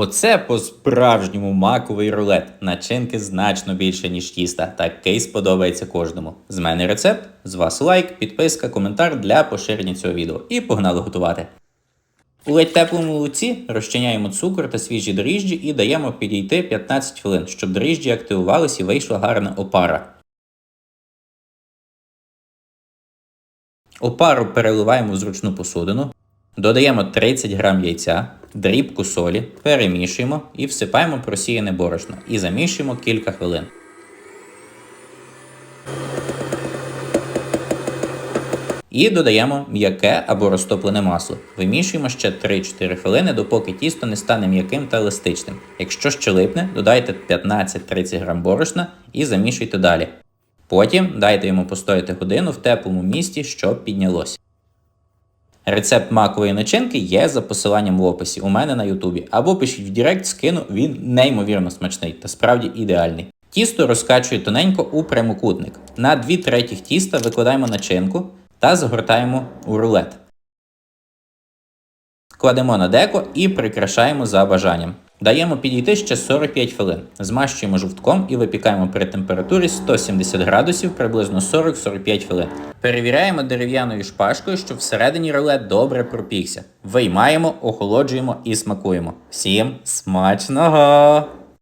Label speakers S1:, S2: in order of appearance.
S1: Оце по-справжньому маковий рулет. Начинки значно більше, ніж тіста. Такий сподобається кожному. З мене рецепт, з вас лайк, підписка, коментар для поширення цього відео. І погнали готувати. У ледь теплому молоці розчиняємо цукор та свіжі дріжджі і даємо підійти 15 хвилин, щоб дріжджі активувались і вийшла гарна опара. Опару переливаємо в зручну посудину, додаємо 30 г яйця, дрібку солі, перемішуємо і всипаємо просіяне борошно і замішуємо кілька хвилин. І додаємо м'яке або розтоплене масло. Вимішуємо ще 3-4 хвилини, допоки тісто не стане м'яким та еластичним. Якщо ще липне, додайте 15-30 г борошна і замішуйте далі. Потім дайте йому постояти годину в теплому місті, щоб піднялося. Рецепт макової начинки є за посиланням в описі у мене на Ютубі. Або пишіть в Директ, скину, він неймовірно смачний та справді ідеальний. Тісто розкачує тоненько у прямокутник. На 2 третіх тіста викладаємо начинку та загортаємо у рулет. Кладемо на деко і прикрашаємо за бажанням. Даємо підійти ще 45 хвилин. Змащуємо жовтком і випікаємо при температурі 170 градусів приблизно 40-45 хвилин. Перевіряємо дерев'яною шпажкою, щоб всередині рулет добре пропікся. Виймаємо, охолоджуємо і смакуємо. Всім смачного!